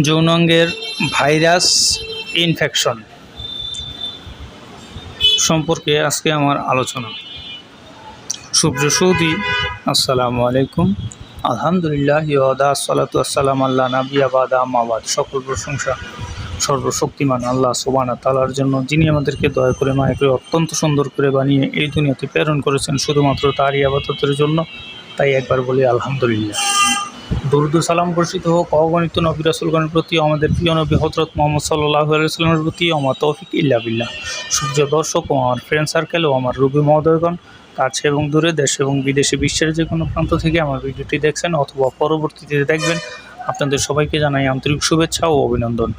যৌনাঙ্গের virus infection সম্পর্কে আজকে আমার আলোচনা। সুব্র সৌদি, আসসালামু আলাইকুম। আলহামদুলিল্লাহ ইয়দা সালাতু আসসালাম আল্লাহ নাবিয়া বাদা। মাবাদ সকল প্রশংসা সর্বশক্তিমান আল্লাহ সোবানা তালার জন্য, যিনি আমাদেরকে দয়া করে, মায়া করে, অত্যন্ত সুন্দর করে বানিয়ে এই দুনিয়াতে প্রেরণ করেছেন, শুধুমাত্র তারই আবাদতের জন্য। তাই একবার বলি আলহামদুলিল্লাহ। দুরুদ সালাম বর্ষিত হোক, অগণিত নবী রাসুলগণের প্রতি, আমাদের প্রিয় নবী হজরত মোহাম্মদ সাল্লাহ আলাইস্লামের প্রতি আমার তৌফিক ইল্লা বিল্লাহ। সূর্য দর্শক ও আমার ফ্রেন্ড সার্কেল ও আমার রুবি মহোদয়গণ, কাছে এবং দূরে দেশ এবং বিদেশে বিশ্বের যে কোনো প্রান্ত থেকে আমার ভিডিওটি দেখছেন অথবা পরবর্তীতে দেখবেন, আপনাদের সবাইকে জানাই আন্তরিক শুভেচ্ছা ও অভিনন্দন।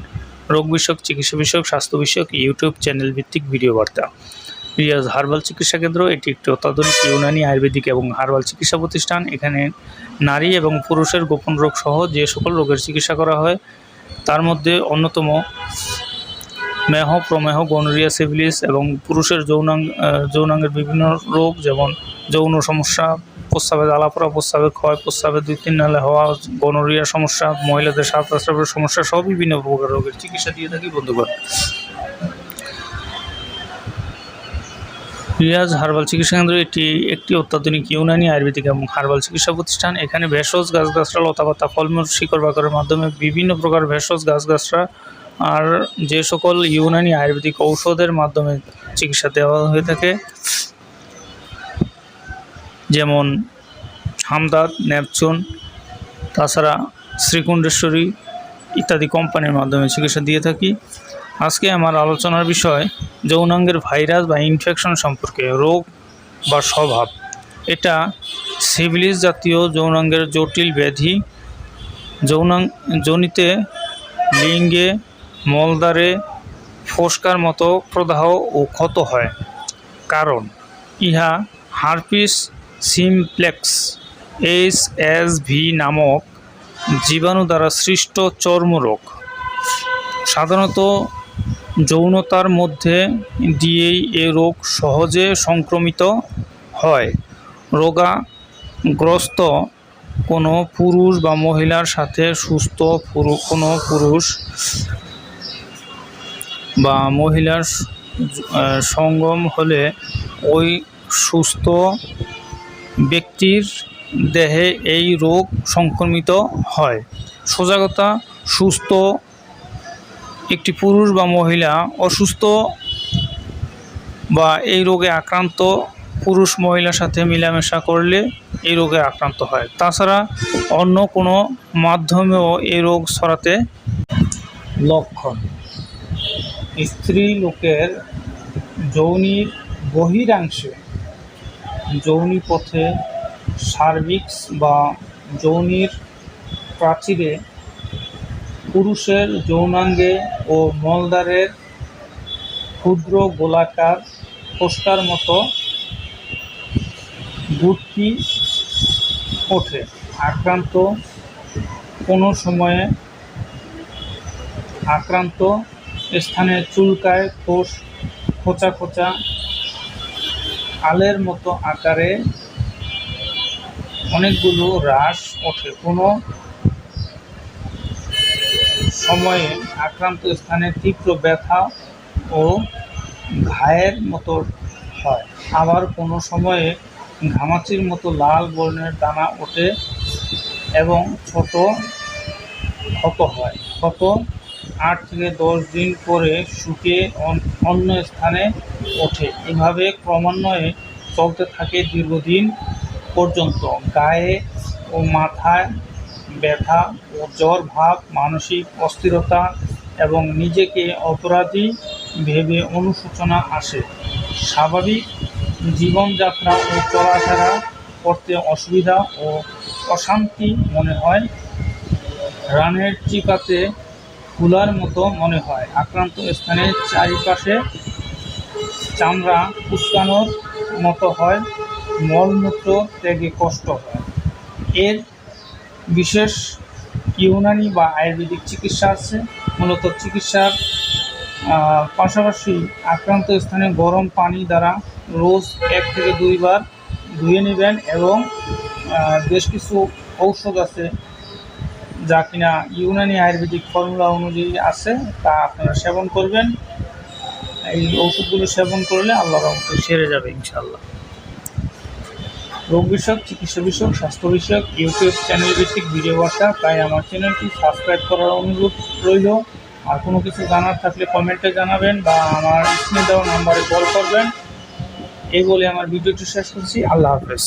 রোগ বিষয়ক, চিকিৎসা বিষয়ক, স্বাস্থ্য বিষয়ক, ইউটিউব চ্যানেল ভিত্তিক ভিডিও বার্তা। রিয়াজ হার্বাল চিকিৎসা কেন্দ্র, এটি একটি অত্যাধুনিক ইউনানি আয়ুর্বেদিক এবং হার্বাল চিকিৎসা প্রতিষ্ঠান। এখানে নারী এবং পুরুষের গোপন রোগ সহ যে সকল রোগের চিকিৎসা করা হয়, তার মধ্যে অন্যতম মেহ, প্রমেহ, গনোরিয়া, সিভিলিস এবং পুরুষের যৌনাঙ্গ যৌনাঙ্গের বিভিন্ন রোগ যেমন যৌন সমস্যা প্রস্রাবে জ্বালাপোড়া প্রস্রাবে ক্ষয় প্রস্রাবে দুই তিন নালে হওয়া গনোরিয়ার সমস্যা, মহিলাদের শ্বাস প্রস্রাবের সমস্যা সব বিভিন্ন প্রকার রোগের চিকিৎসা দিয়ে থাকি বন্ধুগণ। রিয়াজ হার্বাল চিকিৎসা কেন্দ্র এটি একটি অত্যাধুনিক ইউনানি আয়ুর্বেদিক এবং হার্বাল চিকিৎসা প্রতিষ্ঠান। এখানে ভেষজ গাছগাছরা লতাপাতা, ফলমূল, শিকড় বাকরের মাধ্যমে বিভিন্ন প্রকার ভেষজ গাছগাছরা আর যে সকল ইউনানি আয়ুর্বেদিক ঔষধের মাধ্যমে চিকিৎসা দেওয়া হয়ে থাকে। যেমন হামদাদ ন্যাপচুন তাছাড়া শ্রীকুণ্ডেশ্বরী ইত্যাদি কোম্পানির মাধ্যমে চিকিৎসা দিয়ে থাকি। আজকে আমার আলোচনার বিষয় যৌনাঙ্গের ভাইরাস বা ইনফেকশন সম্পর্কে রোগ বা স্বভাব। এটা সিভিলিস জাতীয় যৌনাঙ্গের জটিল ব্যাধি। যৌনাং জনিতে লিঙ্গে, মলদ্বারে ফোসকার মতো প্রদাহ ও ক্ষত হয়। কারণ, ইহা herpes simplex H S V নামক জীবাণু দ্বারা সৃষ্ট চর্মরোগ। সাধারণত যৌনতার মধ্যে দিয়েই এ রোগ সহজে সংক্রমিত হয়। রোগাগ্রস্ত কোনো পুরুষ বা মহিলার সাথে সুস্থ পুরু, কোনো পুরুষ বা মহিলার সঙ্গম হলে ওই সুস্থ ব্যক্তির দেহে এই রোগ সংক্রমিত হয়। সজাগতা, সুস্থ একটি পুরুষ বা মহিলা অসুস্থ বা এই রোগে আক্রান্ত, পুরুষ মহিলার সাথে মেলামেশা করলে এই রোগে আক্রান্ত হয়। তাছাড়া অন্য কোনো মাধ্যমেও এই রোগ ছড়াতে লক্ষণ। স্ত্রী লোকের যৌনির বহিরাংশে যৌনি পথে সার্ভিক্স বা যৌনির প্রাচীরে পুরুষের যৌনাঙ্গে ও মলদ্বারের ক্ষুদ্র গোলাকার ফোস্কার মতো গুটকি ওঠে। আক্রান্ত কোনো সময়ে আক্রান্ত স্থানে চুলকায় খোস খোঁচা খোঁচা, আলের মতো আকারে অনেকগুলো হ্রাস ওঠে। কোনো সময়ে আক্রান্ত স্থানে তীব্র ব্যথা ও ঘায়ের মতো হয়। আবার কোনো সময়ে ঘামাচির মতো লাল বর্ণের দানা ওঠে এবং ছোট ক্ষত হয়। ক্ষত আট থেকে দশ দিন পরে শুকিয়ে অন- অন্য স্থানে ওঠে। এভাবে ক্রমান্বয়ে চলতে থাকে দীর্ঘদিন পর্যন্ত। গায়ে ও মাথায় ব্যথা ও জ্বর, ভাব, মানসিক অস্থিরতা এবং নিজেকে অপরাধী ভেবে অনুশোচনা আসে। স্বাভাবিক জীবনযাত্রা ও চলাফেরা করতে অসুবিধা ও অশান্তি মনে হয়। রানের চিপাতে ফুলার মতো মনে হয়। আক্রান্ত স্থানের চারিপাশে চামড়া কুচকানোর মতো হয়। মলমূত্র ত্যাগে কষ্ট হয়। এর বিশেষ ইউনানি বা আয়ুর্বেদিক চিকিৎসা আছে। মূলত চিকিৎসার পাশাপাশি আক্রান্ত স্থানে গরম পানি দ্বারা রোজ এক থেকে দুইবার ধুয়ে নেবেন এবং বেশ কিছু ঔষধ আছে যা কিনা ইউনানি আয়ুর্বেদিক ফর্মুলা অনুযায়ী আছে, তা আপনারা সেবন করবেন। এই ওষুধগুলো সেবন করলে আল্লাহ রহমতে সেরে যাবে ইনশাল্লাহ রোগ বিষয়ক, চিকিৎসা বিষয়ক, স্বাস্থ্য বিষয়ক, ইউটিউব চ্যানেল ভিত্তিক ভিডিও বার্তা তাই আমার চ্যানেলটি সাবস্ক্রাইব করার অনুরোধ রইল। আর কোনো কিছু জানার থাকলে কমেন্টে জানাবেন বা আমার স্ক্রিনে দেওয়া নাম্বারে কল করবেন। এই বলে আমার ভিডিওটি শেষ করছি। আল্লাহ হাফেজ।